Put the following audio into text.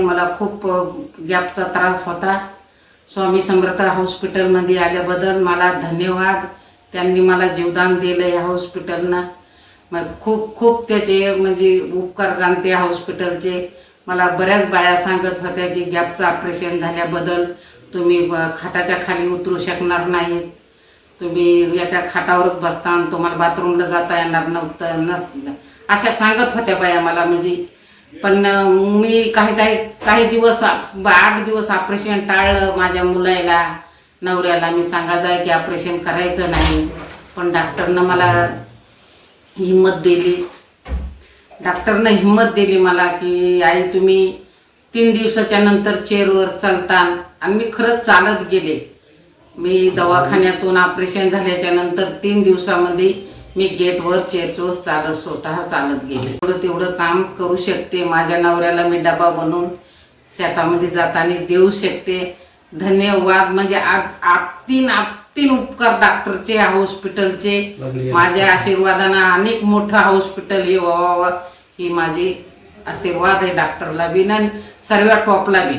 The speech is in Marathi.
मला खूप गॅपचा त्रास होता. स्वामी समर्थ हॉस्पिटलमध्ये आल्याबद्दल मला धन्यवाद. त्यांनी मला जीवदान दिलं या हॉस्पिटलनं. मग खूप खूप त्याचे म्हणजे उपकार जाणते हॉस्पिटलचे. मला बऱ्याच बाया सांगत होत्या की गॅपचं ऑपरेशन झाल्याबद्दल तुम्ही ब- खाटाच्या खाली उतरू शकणार नाहीत. तुम्ही एका खाटावरच बसता आणि तुम्हाला बाथरूमला जाता येणार नव्हतं. नस अशा सांगत होत्या बाया मला. म्हणजे पण मी काही काही काही दिवस आठ दिवस ऑपरेशन टाळलं माझ्या मुलाला. नवऱ्याला मी सांगायचं की ऑपरेशन करायचं नाही. पण डॉक्टरनं मला हिंमत दिली. डॉक्टरनं हिंमत दिली मला की आई तुम्ही तीन दिवसाच्या नंतर चेअरवर चालता. आणि मी खरंच चालत गेले. मी दवाखान्यातून ऑपरेशन झाल्याच्यानंतर तीन दिवसामध्ये मी गेटवर चेअर्सवर चालत स्वतः चालत गेले. तेवढं तेवढं काम करू शकते माझ्या नवऱ्याला मी डबा बनवून शेतामध्ये जाताना देऊ शकते. धन्यवाद. म्हणजे आपतीन आपतीन उपकार डॉक्टरचे हॉस्पिटलचे माझ्या आशीर्वादानं अनेक मोठं हॉस्पिटल हे व्हावं ही माझी आशीर्वाद आहे डॉक्टरला बी आणि सर्व टॉपला बी.